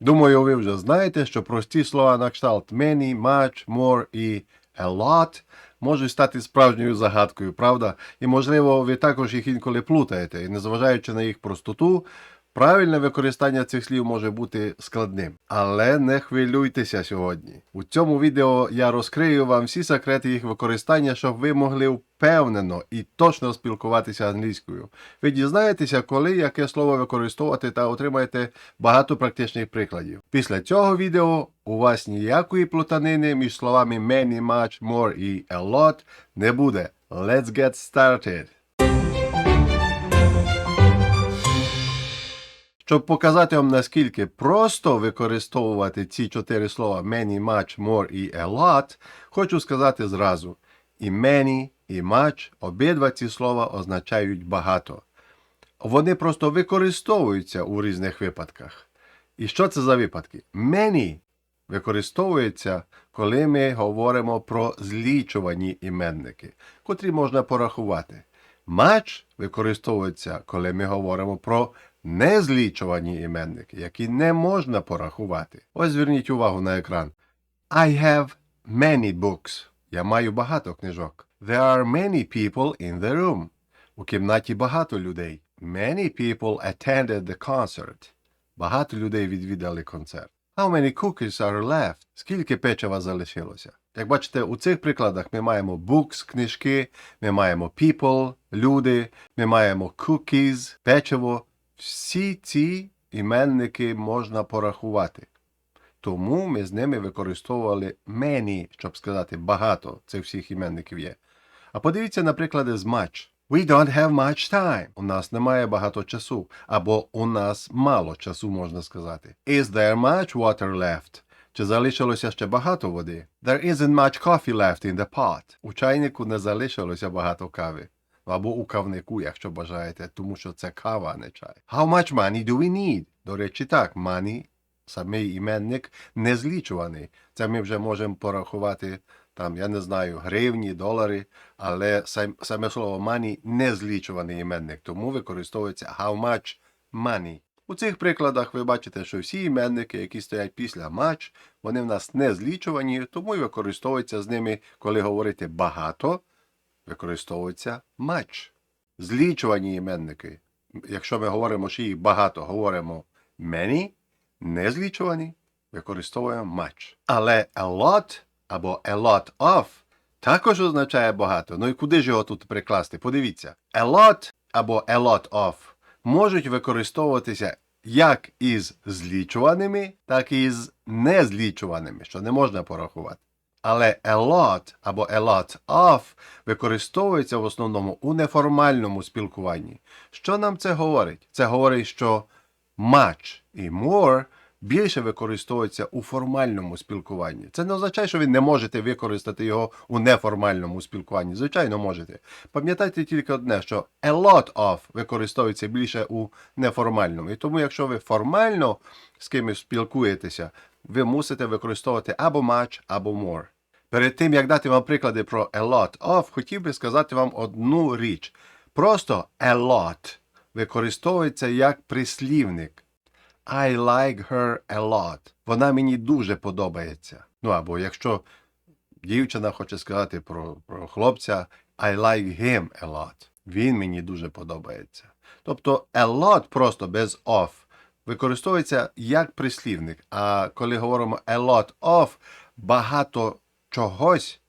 Думаю, ви вже знаєте, що прості слова на кшталт many, much, more і a lot можуть стати справжньою загадкою, правда? І, можливо, ви також їх інколи плутаєте, і незважаючи на їх простоту, правильне використання цих слів може бути складним. Але не хвилюйтеся сьогодні. У цьому відео я розкрию вам всі секрети їх використання, щоб ви могли впевнено і точно спілкуватися англійською. Ви дізнаєтеся, коли яке слово використовувати та отримаєте багато практичних прикладів. Після цього відео у вас ніякої плутанини між словами many, much, more і a lot не буде. Let's get started! Щоб показати вам наскільки просто використовувати ці чотири слова many, much, more і a lot, хочу сказати зразу. І many, і much обидва ці слова означають багато. Вони просто використовуються у різних випадках. І що це за випадки? Many використовується, коли ми говоримо про злічувані іменники, котрі можна порахувати. Much використовується, коли ми говоримо про незлічувані іменники, які не можна порахувати. Ось зверніть увагу на екран. I have many books. Я маю багато книжок. There are many people in the room. У кімнаті багато людей. Many people attended the concert. Багато людей відвідали концерт. How many cookies are left? Скільки печива залишилося? Як бачите, у цих прикладах ми маємо books, книжки, ми маємо people, люди, ми маємо cookies, печиво. Всі ці іменники можна порахувати. Тому ми з ними використовували many, щоб сказати багато цих всіх іменників є. А подивіться на приклади з much. We don't have much time. У нас немає багато часу. Або у нас мало часу, можна сказати. Is there much water left? Чи залишилося ще багато води? There isn't much coffee left in the pot. У чайнику не залишилося багато кави. Або у кавнику, якщо бажаєте, тому що це кава, а не чай. How much money do we need? До речі, так, money, самий іменник, не злічуваний. Це ми вже можемо порахувати, там, я не знаю, гривні, долари, але сам, саме слово money не злічуваний іменник, тому використовується how much money. У цих прикладах ви бачите, що всі іменники, які стоять після much, вони в нас не злічувані, тому і використовуються з ними, коли говорити багато, використовується much. Злічувані іменники. Якщо ми говоримо, що їх багато, говоримо many, не злічувані, використовуємо much. Але a lot або a lot of також означає багато. Ну і куди ж його тут прикласти? Подивіться. A lot або a lot of можуть використовуватися як із злічуваними, так і з незлічуваними, що не можна порахувати. Але a lot або a lot of використовується в основному у неформальному спілкуванні. Що нам це говорить? Це говорить, що much і more більше використовується у формальному спілкуванні. Це не означає, що ви не можете використати його у неформальному спілкуванні. Звичайно, можете. Пам'ятайте тільки одне, що a lot of використовується більше у неформальному. І тому, якщо ви формально з кимось спілкуєтеся, ви мусите використовувати або much, або more. Перед тим, як дати вам приклади про a lot of, хотів би сказати вам одну річ. Просто a lot використовується як прислівник. I like her a lot. Вона мені дуже подобається. Ну або якщо дівчина хоче сказати про, про хлопця, I like him a lot. Він мені дуже подобається. Тобто a lot просто без of використовується як прислівник. А коли говоримо a lot of багато чогось,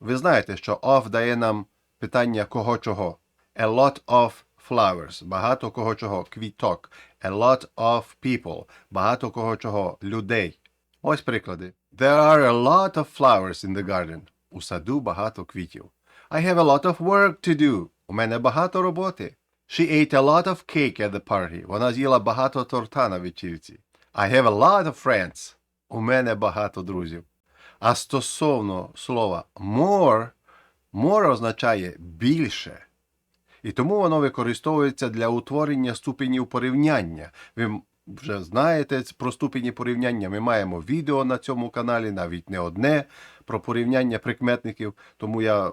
ви знаєте, що of дає нам питання кого чого. A lot of flowers, багато кого чого, квіток. A lot of people, багато кого чого, людей. Ось приклади. There are a lot of flowers in the garden. У саду багато квітів. I have a lot of work to do. У мене багато роботи. She ate a lot of cake at the party. Вона з'їла багато торта на вечірці. I have a lot of friends. У мене багато друзів. А стосовно слова more, more означає більше. І тому воно використовується для утворення ступенів порівняння. Ви вже знаєте про ступені порівняння. Ми маємо відео на цьому каналі, навіть не одне про порівняння прикметників. Тому я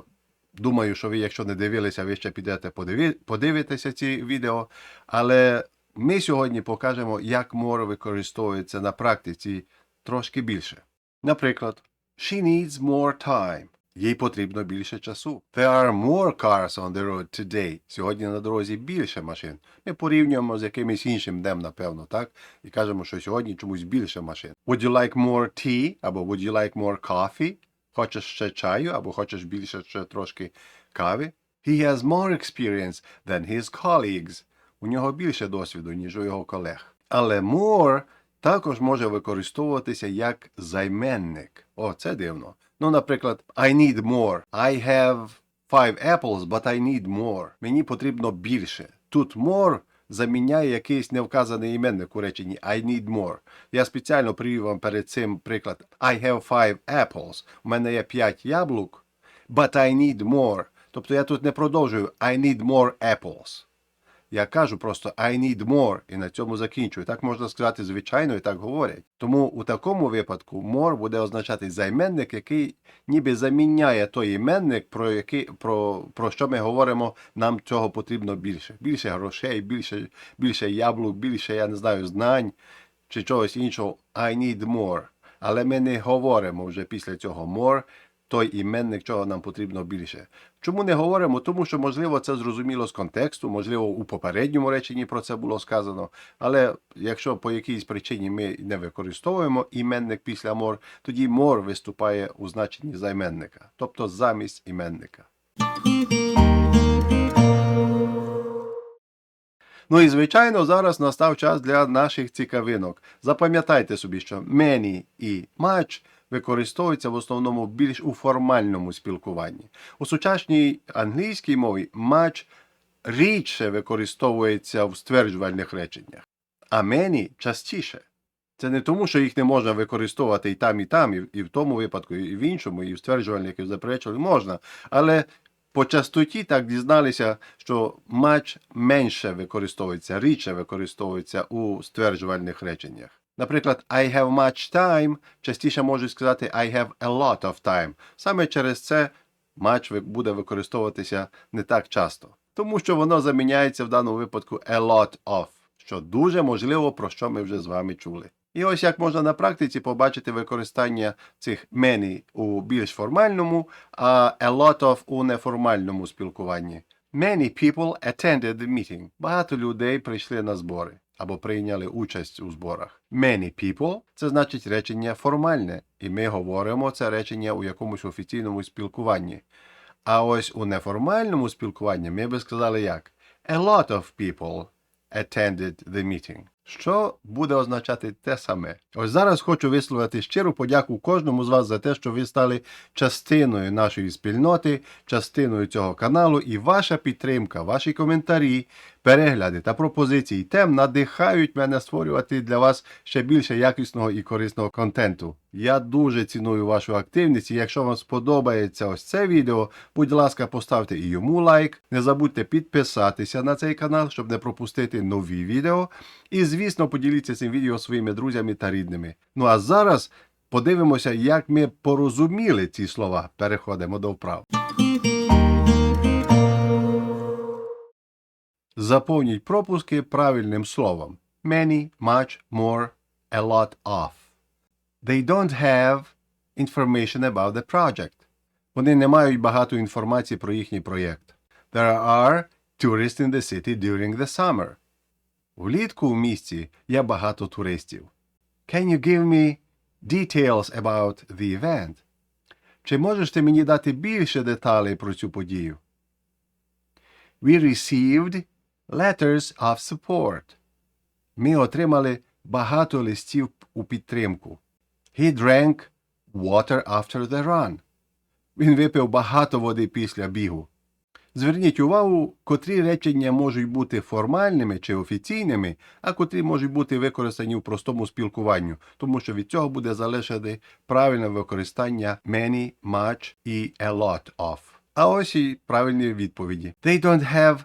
думаю, що ви, якщо не дивилися, ви ще підете подиві... подивитеся ці відео. Але ми сьогодні покажемо, як more використовується на практиці трошки більше. Наприклад, She needs more time. Їй потрібно більше часу. There are more cars on the road today. Сьогодні на дорозі більше машин. Ми порівнюємо з якимось іншим днем, напевно, так? І кажемо, що сьогодні чомусь більше машин. Would you like more tea? Або would you like more coffee? Хочеш ще чаю, або хочеш більше ще трошки кави? He has more experience than his colleagues. У нього більше досвіду, ніж у його колег. Але more також може використовуватися як займенник. О, це дивно. Ну, наприклад, I need more. I have five apples, but I need more. Мені потрібно більше. Тут more заміняє якийсь невказаний іменник у реченні I need more. Я спеціально привів вам перед цим приклад I have five apples. У мене є п'ять яблук, but I need more. Тобто я тут не продовжую I need more apples. Я кажу просто I need more і на цьому закінчую. Так можна сказати, звичайно, і так говорять. Тому у такому випадку more буде означати займенник, який ніби заміняє той іменник, про який про, про що ми говоримо, нам цього потрібно більше. Більше грошей, більше, більше яблук, більше, я не знаю, знань чи чогось іншого. I need more. Але ми не говоримо вже після цього more той іменник, чого нам потрібно більше. Чому не говоримо? Тому що, можливо, це зрозуміло з контексту, можливо, у попередньому реченні про це було сказано. Але якщо по якійсь причині ми не використовуємо іменник після мор, тоді мор виступає у значенні займенника, тобто замість іменника. Ну і звичайно, зараз настав час для наших цікавинок. Запам'ятайте собі, що many і much використовуються в основному більш у формальному спілкуванні. У сучасній англійській мові much рідше використовується в стверджувальних реченнях, а many частіше. Це не тому, що їх не можна використовувати і там, і там, і в тому випадку, і в іншому, і в стверджувальних, і в заперечувальних можна. Але по частоті так дізналися, що much менше використовується, рідше використовується у стверджувальних реченнях. Наприклад, I have much time частіше можуть сказати I have a lot of time. Саме через це ви- буде використовуватися не так часто. Тому що воно заміняється в даному випадку a lot of, що дуже можливо, про що ми вже з вами чули. І ось як можна на практиці побачити використання цих many у більш формальному, а a lot of у неформальному спілкуванні. Many people attended the meeting. Багато людей прийшли на збори або прийняли участь у зборах. Many people – це значить речення формальне, і ми говоримо це речення у якомусь офіційному спілкуванні. А ось у неформальному спілкуванні ми би сказали як A lot of people attended the meeting. Що буде означати те саме? Ось зараз хочу висловити щиру подяку кожному з вас за те, що ви стали частиною нашої спільноти, частиною цього каналу, і ваша підтримка, ваші коментарі, перегляди та пропозиції тем надихають мене створювати для вас ще більше якісного і корисного контенту. Я дуже ціную вашу активність, і якщо вам сподобається ось це відео, будь ласка, поставте і йому лайк. Не забудьте підписатися на цей канал, щоб не пропустити нові відео. І, звісно, поділіться цим відео своїми друзями та рідними. Ну а зараз подивимося, як ми порозуміли ці слова. Переходимо до вправ. Заповніть пропуски правильним словом. Many, much, more, a lot of. They don't have information about the project. Вони не мають багато інформації про їхній проєкт. There are tourists in the city during the summer. Влітку в місті є багато туристів. Can you give me details about the event? Чи можеш ти мені дати більше деталей про цю подію? We received letters of support. Ми отримали багато листів у підтримку. He drank water after the run. Він випив багато води після бігу. Зверніть увагу, котрі речення можуть бути формальними чи офіційними, а котрі можуть бути використані в простому спілкуванню, тому що від цього буде залежати правильне використання many, much і a lot of. А ось і правильні відповіді. They don't have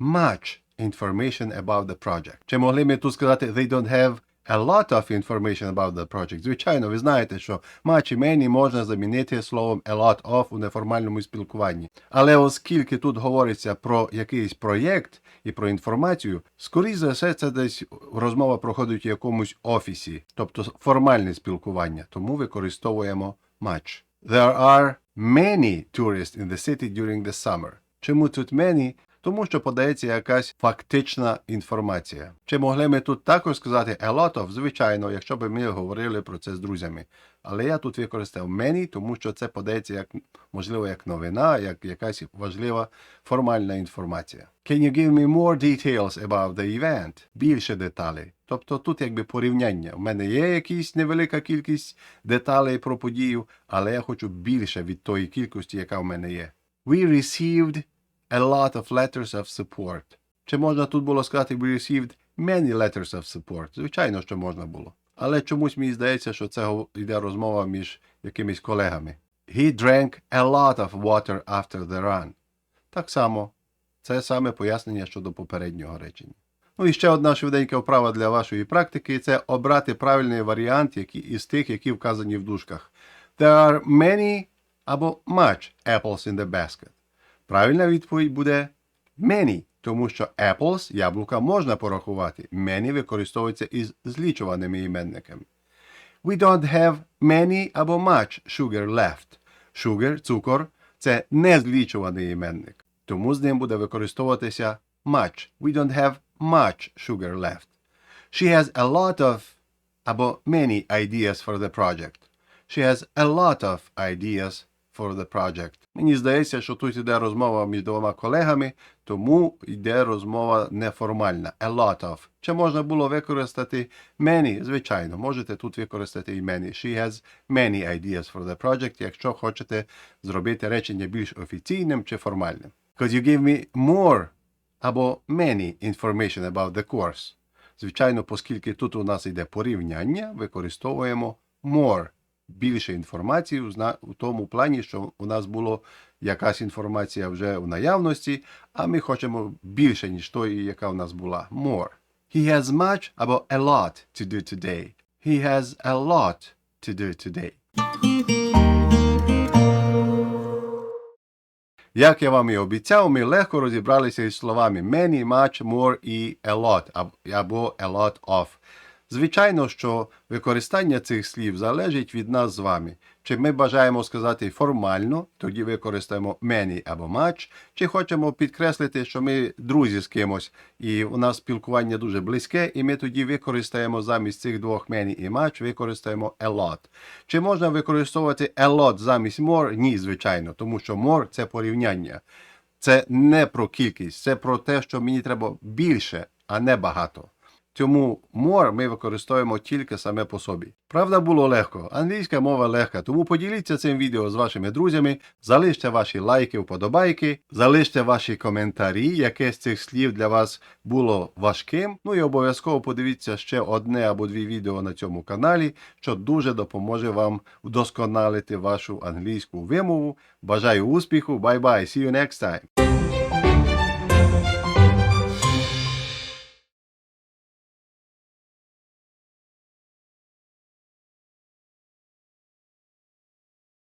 much information about the project. Чи могли ми тут сказати they don't have a lot of information about the project. Звичайно, ви знаєте, що much і many можна замінити словом a lot of у неформальному спілкуванні. Але оскільки тут говориться про якийсь проєкт і про інформацію, скоріш за все, це десь розмова проходить у якомусь офісі, тобто формальне спілкування, тому використовуємо much. There are many tourists in the city during the summer. Чому тут many? Тому що подається якась фактична інформація. Чи могли ми тут також сказати a lot of? Звичайно, якщо б ми говорили про це з друзями. Але я тут використав many, тому що це подається як можливо як новина, як якась важлива формальна інформація. Can you give me more details about the event? Більше деталей. Тобто тут якби порівняння. У мене є якась невелика кількість деталей про подію, але я хочу більше від тої кількості, яка в мене є. We received a lot of letters of support. Чи можна тут було сказати we received many letters of support? Звичайно, що можна було. Але чомусь мені здається, що це йде розмова між якимись колегами. He drank a lot of water after the run. Так само, це саме пояснення щодо попереднього речення. Ну і ще одна швиденька вправа для вашої практики це обрати правильний варіант які, із тих, які вказані в дужках. There are many або much apples in the basket. Правильна відповідь буде many, тому що apples, яблука можна порахувати. Many використовується із злічуваними іменниками. We don't have many або much sugar left. Sugar, цукор, це незлічуваний іменник. Тому з ним буде використовуватися much. We don't have much sugar left. She has a lot of або many ideas for the project. She has a lot of ideas for the project. Мені здається, що тут йде розмова між двома колегами, тому йде розмова неформальна. A lot of. Чи можна було використати many? Звичайно, можете тут використати і many. She has many ideas for the project, якщо хочете зробити речення більш офіційним чи формальним. Could you give me more або many information about the course? Звичайно, оскільки тут у нас йде порівняння, використовуємо more. Більше інформації у тому плані, що у нас було якась інформація вже в наявності, а ми хочемо більше, ніж тої, яка у нас була. More. He has much або a lot to do today. He has a lot to do today. Як я вам і обіцяв, ми легко розібралися із словами many, much, more і a lot або a lot of. Звичайно, що використання цих слів залежить від нас з вами. Чи ми бажаємо сказати формально, тоді використаємо many або much, чи хочемо підкреслити, що ми друзі з кимось, і у нас спілкування дуже близьке, і ми тоді використаємо замість цих двох many і much, використаємо a lot. Чи можна використовувати a lot замість more? Ні, звичайно, тому що more – це порівняння. Це не про кількість, це про те, що мені треба більше, а не багато. Тому more ми використовуємо тільки саме по собі. Правда, було легко. Англійська мова легка, тому поділіться цим відео з вашими друзями, залиште ваші лайки, вподобайки, залиште ваші коментарі, яке з цих слів для вас було важким. Ну і обов'язково подивіться ще одне або дві відео на цьому каналі, що дуже допоможе вам вдосконалити вашу англійську вимову. Бажаю успіху, бай-бай, see you next time!